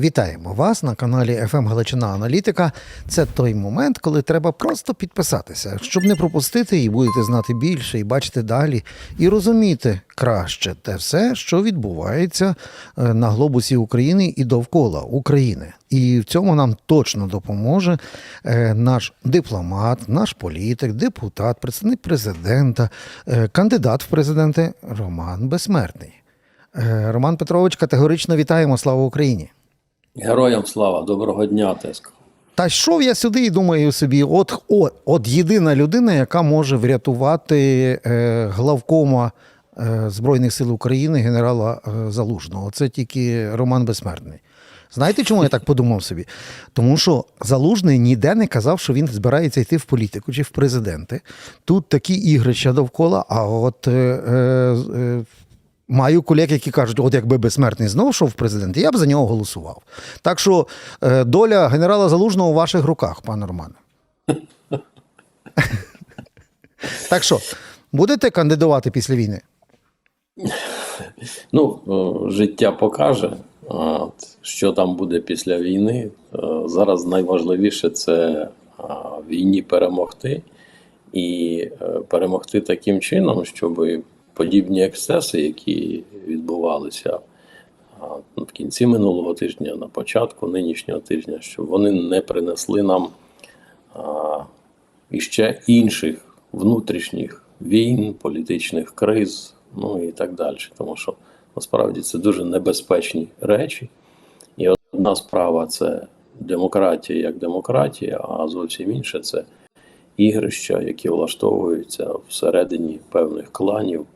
Вітаємо вас на каналі FM Галичина Аналітика. Це той момент, коли треба просто підписатися, щоб не пропустити і будете знати більше, і бачити далі, і розуміти краще те все, що відбувається е, на глобусі України і довкола України. І в цьому нам точно допоможе е, наш дипломат, наш політик, депутат, представник президента, е, кандидат в президенти Роман Безсмертний. Роман Петрович, категорично вітаємо. Слава Україні! Героям слава, доброго дня, Теско. Та йшов я сюди і думаю собі: от, от, от єдина людина, яка може врятувати е, главкома е, Збройних сил України генерала е, Залужного. Це тільки Роман Безсмертний. Знаєте, чому я так подумав собі? Тому що Залужний ніде не казав, що він збирається йти в політику чи в президенти. Тут такі ігрища довкола, а от е, е, е, Маю колег, які кажуть, от якби безсмертний знов йшов в президенти, я б за нього голосував. Так що е, доля генерала Залужного у ваших руках, пане Романе. так що, будете кандидувати після війни? Ну, життя покаже, що там буде після війни. Е, Зараз найважливіше це війні перемогти і е, перемогти таким чином, щоб подібні ексцеси, які відбувалися в кінці минулого тижня, на початку нинішнього тижня, щоб вони не принесли нам іще інших внутрішніх війн, політичних криз, ну і так далі. Тому що насправді це дуже небезпечні речі. І одна справа це демократія як демократія, а зовсім інше це ігрища, які влаштовуються всередині певних кланів.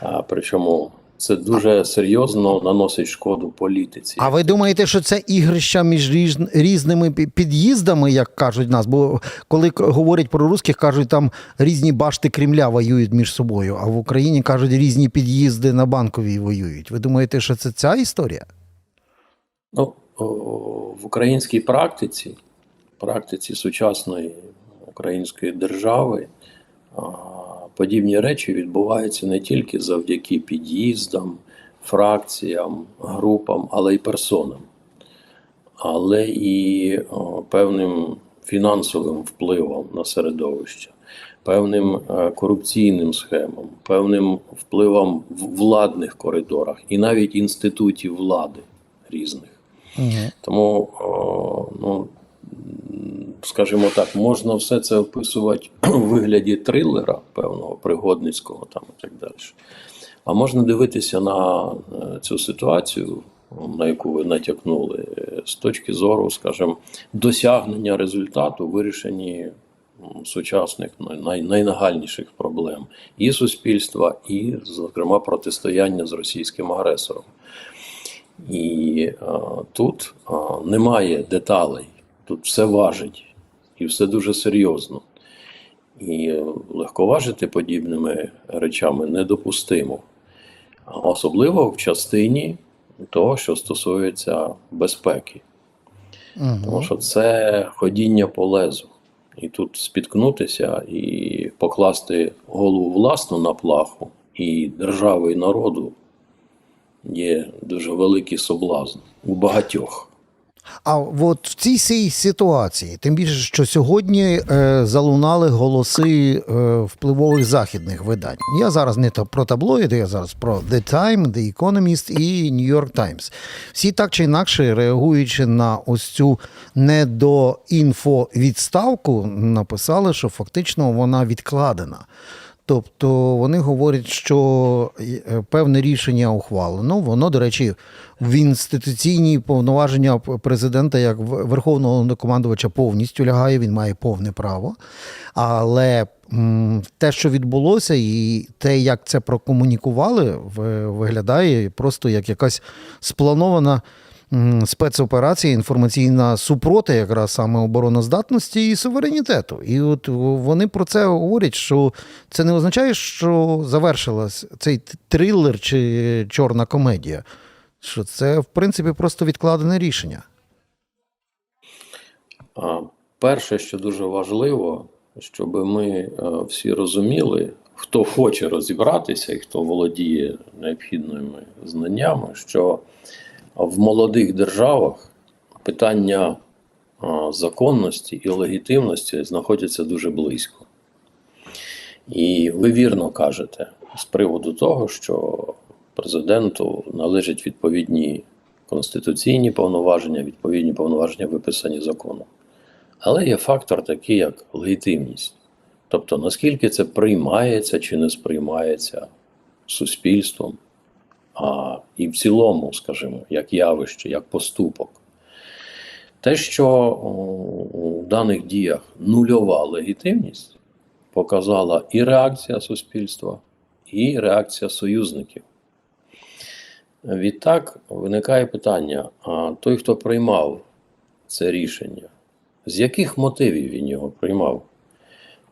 А, причому це дуже серйозно наносить шкоду політиці. А ви думаєте, що це ігрища між різними під'їздами, як кажуть нас? Бо коли говорять про русських, кажуть, там різні башти Кремля воюють між собою, а в Україні кажуть, різні під'їзди на банковій воюють. Ви думаєте, що це ця історія? Ну, в українській практиці, практиці сучасної української держави, подібні речі відбуваються не тільки завдяки під'їздам, фракціям, групам, але й персонам, але і о, певним фінансовим впливом на середовище, певним е, корупційним схемам, певним впливом в владних коридорах і навіть інститутів влади різних. Угу. Тому, о, ну, скажімо так, можна все це описувати у вигляді трилера, певного пригодницького там і так далі. А можна дивитися на е, цю ситуацію, на яку ви натякнули, з точки зору, скажімо, досягнення результату вирішенні сучасних най- найнагальніших проблем і суспільства, і, зокрема, протистояння з російським агресором. І е, тут е, немає деталей, тут все важить і все дуже серйозно. І е, легковажити подібними речами недопустимо, особливо в частині того, що стосується безпеки. Тому що це ходіння по лезу. І тут спіткнутися і покласти голову власну на плаху і держави і народу є дуже великий соблазн у багатьох. А от в цій сій ситуації, тим більше, що сьогодні е, залунали голоси е, впливових західних видань. Я зараз не то про таблоїди, я зараз про The Time, The Economist і New York Times. Всі так чи інакше, реагуючи на ось цю недоінфовідставку, написали, що фактично вона відкладена. Тобто вони говорять, що е, певне рішення ухвалено. Воно, до речі, в інституційні повноваження президента як верховного Головнокомандувача повністю лягає, він має повне право. Але те, що відбулося, і те, як це прокомунікували, виглядає просто як якась спланована спецоперація, інформаційна супроти, якраз саме обороноздатності і суверенітету. І от вони про це говорять, що це не означає, що завершилась цей трилер чи чорна комедія. Що це, в принципі, просто відкладене рішення. Перше, що дуже важливо, щоб ми е, всі розуміли, хто хоче розібратися і хто володіє необхідними знаннями, що в молодих державах питання законності і легітимності знаходяться дуже близько. І ви вірно кажете з приводу того, що президенту належать відповідні конституційні повноваження, відповідні повноваження виписані законом. Але є фактор такий, як легітимність. Тобто, наскільки це приймається чи не сприймається суспільством, а і в цілому, скажімо, як явище, як поступок. Те, що у даних діях нульова легітимність, показала і реакція суспільства, і реакція союзників. Відтак виникає питання: а той, хто приймав це рішення, з яких мотивів він його приймав?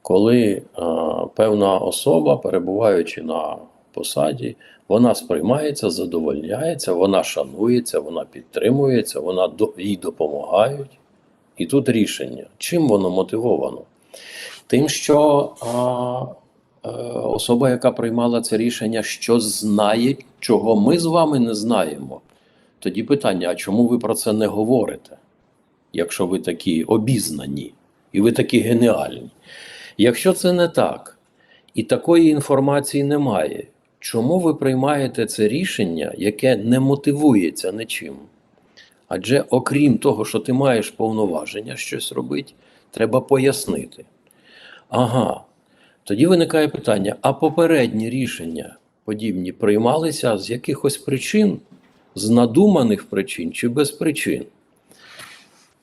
Коли а, певна особа, перебуваючи на посаді, вона сприймається, задовольняється, вона шанується, вона підтримується, вона їй допомагають. І тут рішення. Чим воно мотивовано? Тим, що а, е, особа, яка приймала це рішення, що знає, чого ми з вами не знаємо. Тоді питання: а чому ви про це не говорите? Якщо ви такі обізнані і ви такі геніальні. Якщо це не так, і такої інформації немає, чому ви приймаєте це рішення, яке не мотивується нічим? Адже окрім того, що ти маєш повноваження щось робити, треба пояснити. Ага, тоді виникає питання: а попередні рішення подібні приймалися з якихось причин, з надуманих причин чи без причин?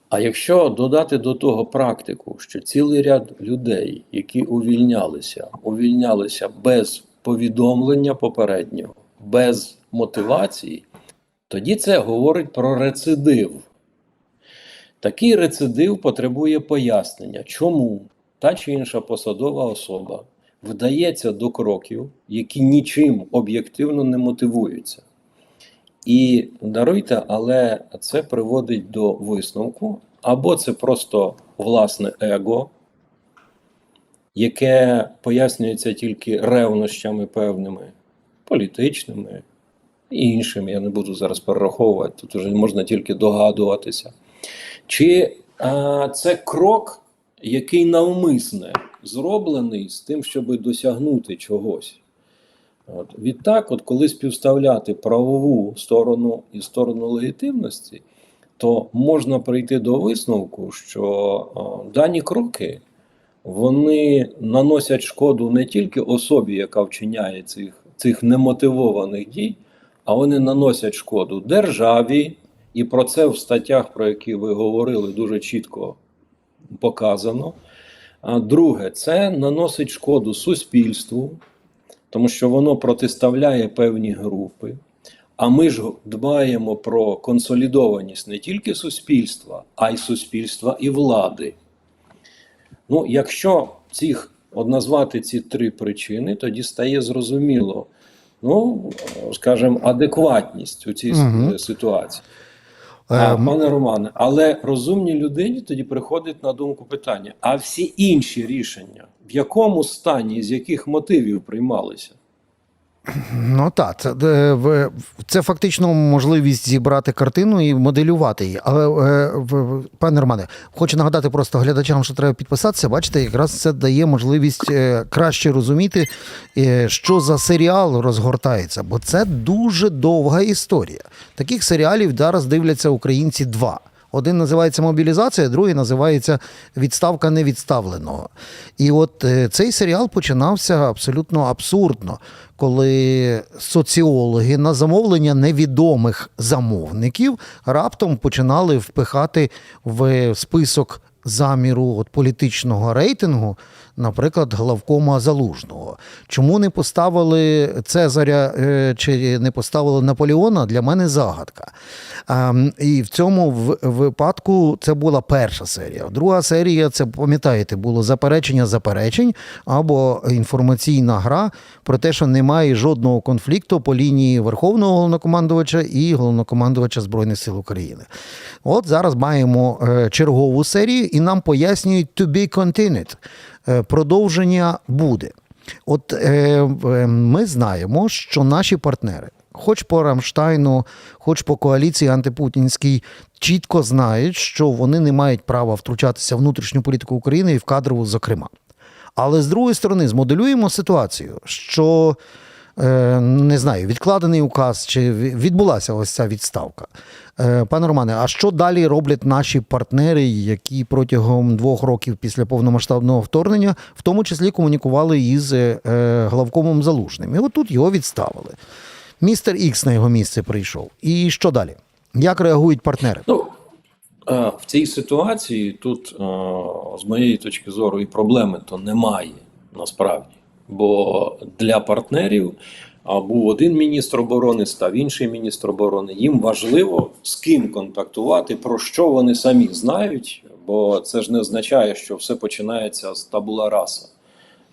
А якщо додати до того практику, що цілий ряд людей, які увільнялися, увільнялися без повідомлення попереднього, без мотивації, тоді це говорить про рецидив. Такий рецидив потребує пояснення, чому та чи інша посадова особа вдається до кроків, які нічим об'єктивно не мотивуються. І даруйте, але це приводить до висновку, або це просто власне его, яке пояснюється тільки ревнощами певними, політичними і іншими. Я не буду зараз перераховувати, тут вже можна тільки догадуватися. Чи а, це крок, який навмисне зроблений з тим, щоб досягнути чогось? От. Відтак, от коли співставляти правову сторону і сторону легітимності, то можна прийти до висновку, що о, дані кроки вони наносять шкоду не тільки особі, яка вчиняє цих, цих немотивованих дій, а вони наносять шкоду державі, і про це в статтях, про які ви говорили, дуже чітко показано. А друге, це наносить шкоду суспільству, тому що воно протиставляє певні групи. А ми ж дбаємо про консолідованість не тільки суспільства, а й суспільства і влади. Ну, якщо цих от назвати ці три причини, тоді стає зрозуміло, ну, скажімо, адекватність у цій угу. ситуації. А, Ем, пане Романе, але розумній людині тоді приходить на думку питання: а всі інші рішення в якому стані, з яких мотивів приймалися? Ну так, це, е, це фактично можливість зібрати картину і моделювати її. Але е, пане Романе, хочу нагадати просто глядачам, що треба підписатися. Бачите, якраз це дає можливість е, краще розуміти, що за серіал розгортається, бо це дуже довга історія. Таких серіалів зараз дивляться українці два. Один називається мобілізація, другий називається відставка невідставленого. І от е, цей серіал починався абсолютно абсурдно, коли соціологи на замовлення невідомих замовників раптом починали впихати в список заміру от політичного рейтингу, наприклад, главкома Залужного. Чому не поставили Цезаря е, чи не поставили Наполеона, для мене загадка. Ем, І в цьому випадку це була перша серія. Друга серія, це пам'ятаєте, було заперечення заперечень або інформаційна гра про те, що немає жодного конфлікту по лінії Верховного головнокомандувача і головнокомандувача Збройних сил України. От зараз маємо е, чергову серію, і нам пояснюють to be continued. Е, Продовження буде. От е, ми знаємо, що наші партнери, хоч по Рамштайну, хоч по коаліції антипутінській, чітко знають, що вони не мають права втручатися в внутрішню політику України і в кадрову, зокрема. Але з другої сторони, змоделюємо ситуацію, що е, не знаю, відкладений указ чи відбулася ось ця відставка. Е, Пане Романе, а що далі роблять наші партнери, які протягом двох років після повномасштабного вторгнення, в тому числі комунікували із е, е, главкомом Залужним? І отут його відставили. Містер Ікс на його місце прийшов. І що далі? Як реагують партнери? Ну, в цій ситуації тут, з моєї точки зору, і проблеми то немає насправді. Бо для партнерів був один міністр оборони, став інший міністр оборони. Їм важливо з ким контактувати, про що вони самі знають, бо це ж не означає, що все починається з табула раса.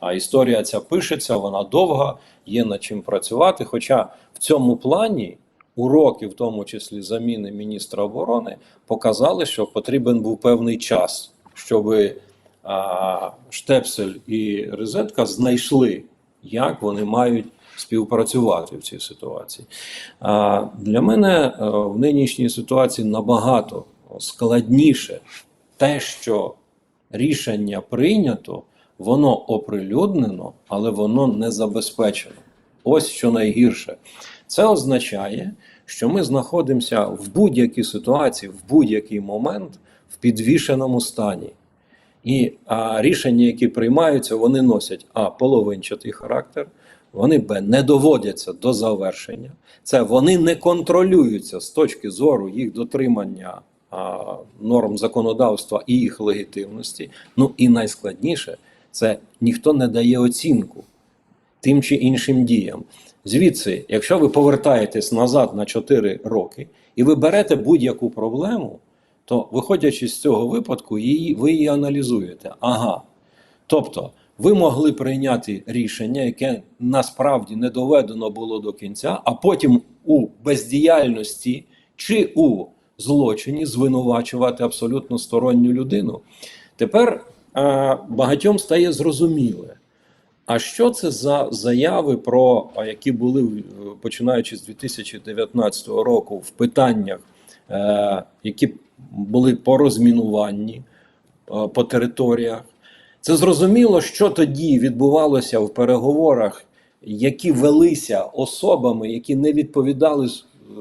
А історія ця пишеться, вона довга, є над чим працювати. Хоча в цьому плані уроки, в тому числі заміни міністра оборони, показали, що потрібен був певний час, щоб Штепсель і Резетка знайшли, як вони мають співпрацювати в цій ситуації. Для мене е, в нинішній ситуації набагато складніше те, що рішення прийнято, воно оприлюднено, але воно не забезпечено. Ось що найгірше. Це означає, що ми знаходимося в будь-якій ситуації, в будь-який момент в підвішеному стані. І а, рішення, які приймаються, вони носять а половинчатий характер, вони б не доводяться до завершення. Це вони не контролюються з точки зору їх дотримання а, норм законодавства і їх легітимності. Ну і найскладніше це ніхто не дає оцінку тим чи іншим діям. Звідси, якщо ви повертаєтесь назад на 4 роки і ви берете будь-яку проблему, то виходячи з цього випадку, її, ви її аналізуєте. Ага. Тобто, ви могли прийняти рішення, яке насправді не доведено було до кінця, а потім у бездіяльності чи у злочині звинувачувати абсолютно сторонню людину. Тепер е, багатьом стає зрозуміле. А що це за заяви, про а, які були е, починаючи з 2019 року в питаннях, е, які були по розмінуванні е, по територіях? Це зрозуміло, що тоді відбувалося в переговорах, які велися особами, які не відповідали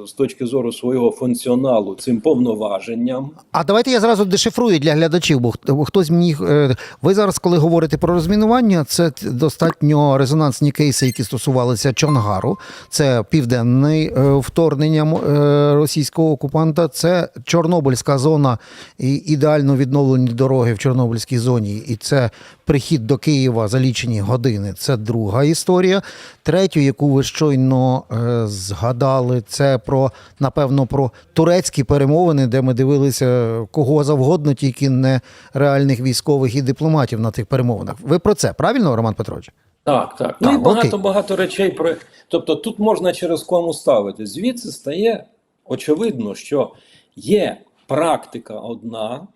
з, точки зору свого функціоналу цим повноваженням. А давайте я зразу дешифрую для глядачів, бо хтось міг. е, Ви зараз, коли говорите про розмінування, це достатньо резонансні кейси, які стосувалися Чонгару. Це південне вторгнення е, російського окупанта, це Чорнобильська зона і ідеально відновлені дороги в Чорнобильській зоні. І це прихід до Києва за лічені години. Це друга історія. Третю, яку ви щойно е, згадали, це про напевно про турецькі перемовини, де ми дивилися кого завгодно, тільки не реальних військових і дипломатів на тих перемовинах. Ви про це правильно, Роман Петрович? Так, так. Ну і багато багато речей про. Тобто тут можна через кому ставити. Звідси стає очевидно, що є практика одна,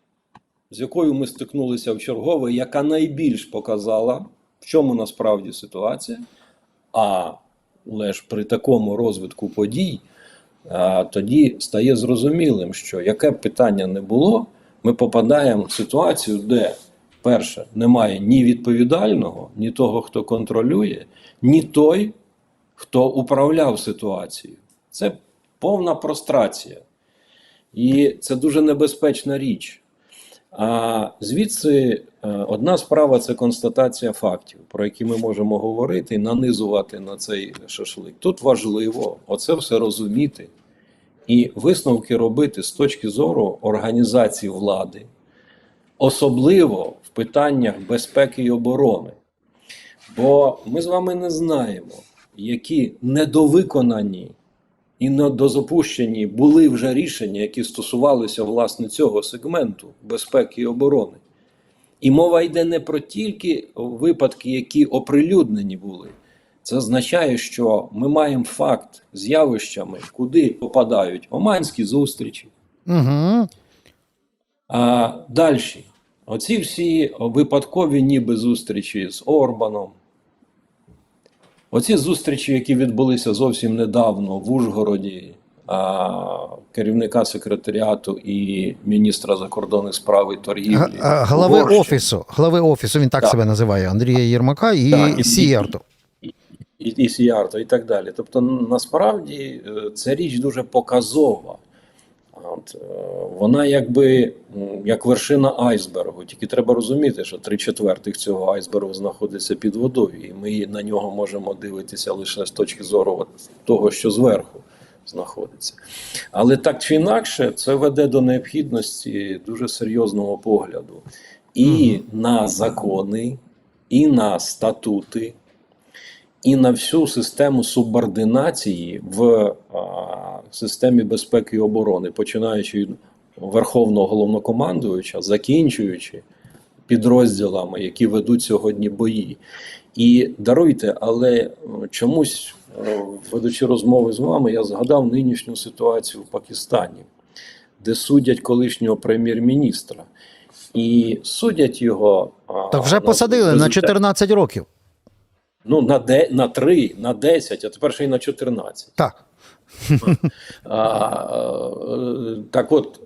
з якою ми стикнулися в чергове, яка найбільш показала, в чому насправді ситуація. А ж при такому розвитку подій, тоді стає зрозумілим, що яке б питання не було, ми попадаємо в ситуацію, де перше немає ні відповідального, ні того, хто контролює, ні той, хто управляв ситуацією. Це повна прострація. І це дуже небезпечна річ. А звідси е, одна справа це констатація фактів, про які ми можемо говорити і нанизувати на цей шашлик. Тут важливо оце все розуміти і висновки робити з точки зору організації влади, особливо в питаннях безпеки і оборони. Бо ми з вами не знаємо, які недовиконані і недозапущені були вже рішення, які стосувалися власне цього сегменту безпеки і оборони. І мова йде не про тільки випадки, які оприлюднені були. Це означає, що ми маємо факт з явищами, куди попадають оманські зустрічі. Угу. А далі, оці всі випадкові ніби зустрічі з Орбаном, Оці зустрічі, які відбулися зовсім недавно в Ужгороді, а, керівника секретаріату і міністра закордонних справ і торгівлі. Г- Глави Угорщини. офісу, глави офісу, він так, Так. себе називає Андрія Єрмака і, Так, і- Сіярту. і, і Сіарто, і так далі. Тобто, насправді е, це річ дуже показова. От, е, вона якби як вершина айсбергу. Тільки треба розуміти, що три четвертих цього айсбергу знаходиться під водою, і ми на нього можемо дивитися лише з точки зору того, що зверху знаходиться. Але так чи інакше, це веде до необхідності дуже серйозного погляду і на закони, і на статути, і на всю систему субординації в а, системі безпеки і оборони, починаючи від верховного головнокомандуюча, закінчуючи підрозділами, які ведуть сьогодні бої. І даруйте, але е, чомусь, е, ведучи розмови з вами, я згадав нинішню ситуацію в Пакистані, де судять колишнього прем'єр-міністра. І судять його. а, Так вже на посадили на 14 років. Ну, на, де, на 3, на 10, а тепер ще й на 14. Так. А, так от,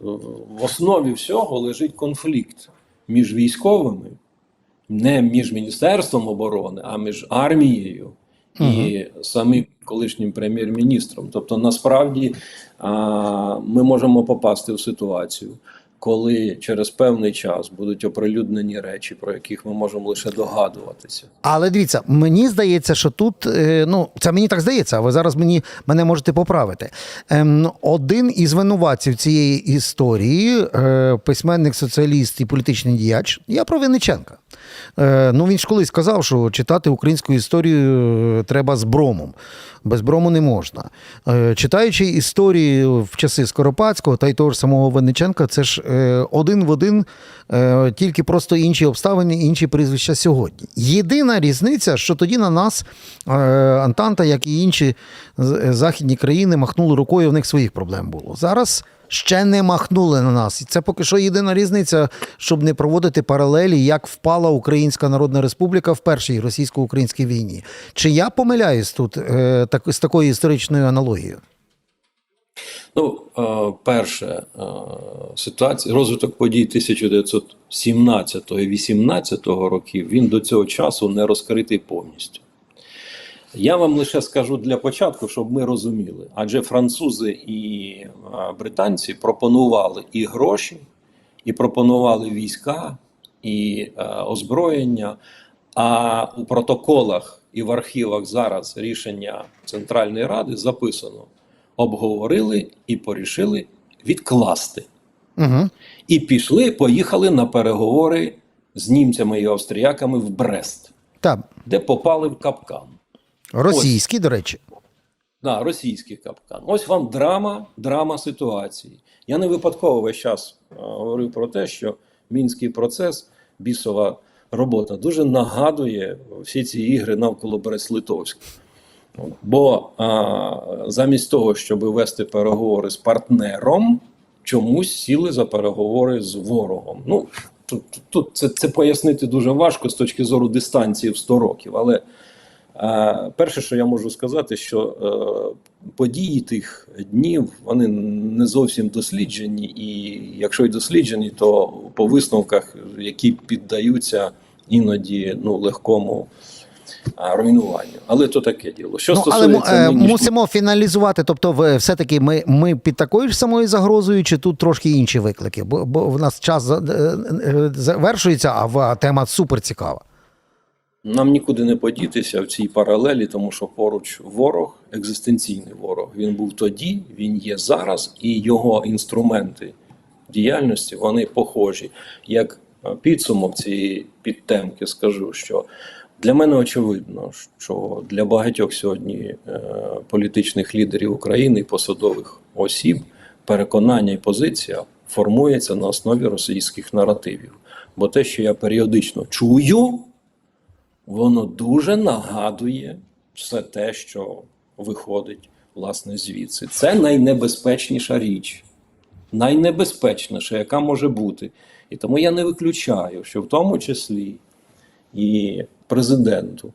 в основі всього лежить конфлікт між військовими, не між Міністерством оборони, а між армією і самим колишнім прем'єр-міністром. Тобто, насправді а, ми можемо попасти в ситуацію. Коли через певний час будуть оприлюднені речі, про яких ми можемо лише догадуватися. Але дивіться, мені здається, що тут, е, ну це мені так здається, а ви зараз мені мене можете поправити. Ем, один із винуватців цієї історії, е, письменник, соціаліст і політичний діяч, я про Винниченка. Е, ну він ж колись сказав, що читати українську історію треба з бромом. Без брому не можна. Читаючи історії в часи Скоропадського та й того ж самого Винниченка, це ж один в один, е, тільки просто інші обставини, інші прізвища сьогодні. Єдина різниця, що тоді на нас е, Антанта, як і інші західні країни, махнули рукою, в них своїх проблем було. Зараз ще не махнули на нас. І це поки що єдина різниця, щоб не проводити паралелі, як впала Українська Народна Республіка в першій російсько-українській війні. Чи я помиляюсь тут е, так, з такою історичною аналогією? Ну, е, перше, е, ситуація, розвиток подій 1917 і 18 років, він до цього часу не розкритий повністю. Я вам лише скажу для початку, щоб ми розуміли. Адже французи і е, британці пропонували і гроші, і пропонували війська, і озброєння. А у протоколах і в архівах зараз рішення Центральної Ради записано: обговорили і порішили відкласти. Угу. І пішли, поїхали на переговори з німцями і австріяками в Брест, Так, де попали в капкан. російські, до речі. Да, російський капкан. Ось вам драма, драма ситуації. Я не випадково весь час е, говорив про те, що мінський процес, бісова робота, дуже нагадує всі ці ігри навколо Брест-Литовська. Бо а, замість того, щоб вести переговори з партнером, чомусь сіли за переговори з ворогом. Ну, тут, тут це, це пояснити дуже важко з точки зору дистанції в 100 років. Але Е, Перше, що я можу сказати, що е, події тих днів вони не зовсім досліджені, і якщо й досліджені, то по висновках, які піддаються іноді ну, легкому а, руйнуванню. Але то таке діло. Що Ну, але стосується е, нинішнього- мусимо фіналізувати. Тобто, все-таки ми, ми під такою ж самою загрозою, чи тут трошки інші виклики? Бо, бо в нас час е, е, завершується, а тема супер цікава. Нам нікуди не подітися в цій паралелі, тому що поруч ворог, екзистенційний ворог. Він був тоді, він є зараз, і його інструменти діяльності вони похожі. Як е, підсумок цієї підтемки, скажу, що для мене очевидно, що для багатьох сьогодні е, політичних лідерів України і посадових осіб переконання і позиція формується на основі російських наративів. Бо те, що я періодично чую воно дуже нагадує все те, що виходить власне звідси. Це найнебезпечніша річ, найнебезпечніша, яка може бути. І тому я не виключаю, що в тому числі і президенту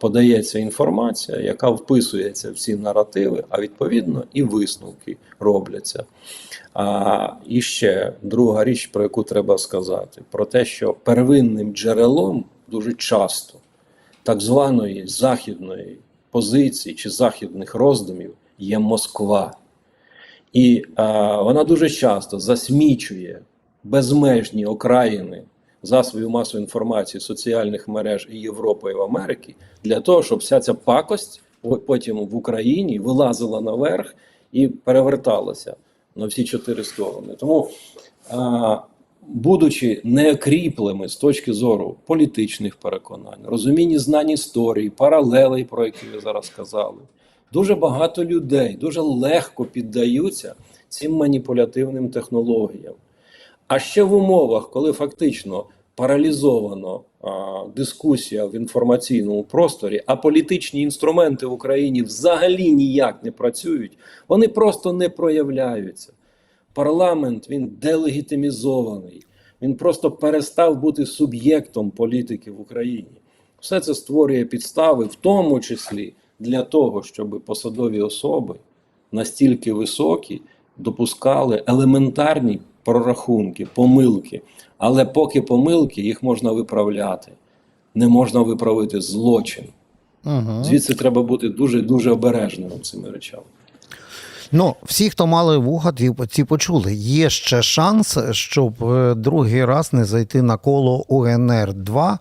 подається інформація, яка вписується в ці наративи, а відповідно і висновки робляться. А, і ще друга річ, про яку треба сказати, про те, що первинним джерелом дуже часто так званої західної позиції чи західних роздумів є Москва. І а, вона дуже часто засмічує безмежні окраїни засобів масової інформації, соціальних мереж і Європи і Америки для того, щоб вся ця пакость потім в Україні вилазила наверх і переверталася на всі чотири сторони. Тому, будучи неокріплими з точки зору політичних переконань, розуміння знань історії, паралелей, про які ви зараз сказали, дуже багато людей дуже легко піддаються цим маніпулятивним технологіям. А ще в умовах, коли фактично паралізовано а, дискусія в інформаційному просторі, а політичні інструменти в Україні взагалі ніяк не працюють, вони просто не проявляються. Парламент він делегітимізований, він просто перестав бути суб'єктом політики в Україні. Все це створює підстави, в тому числі для того, щоб посадові особи настільки високі допускали елементарні прорахунки, помилки. Але поки помилки, їх можна виправляти. Не можна виправити злочин. Угу. Звідси треба бути дуже дуже обережним цими речами. Ну, всі, хто мали вуха, ті почули. Є ще шанс, щоб е, другий раз не зайти на коло УНР 2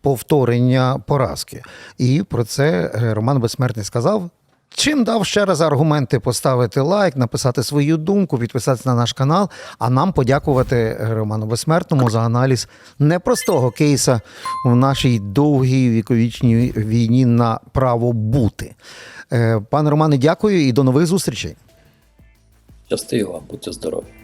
повторення поразки. І про це е, Роман Безсмертний сказав. Чим дав ще раз аргументи поставити лайк, написати свою думку, підписатися на наш канал, а нам подякувати е, Роману Безсмертному за аналіз непростого кейса в нашій довгій віковічній війні на право бути. Е, Пане Романе, дякую і до нових зустрічей. Щасти вам, будьте здорові.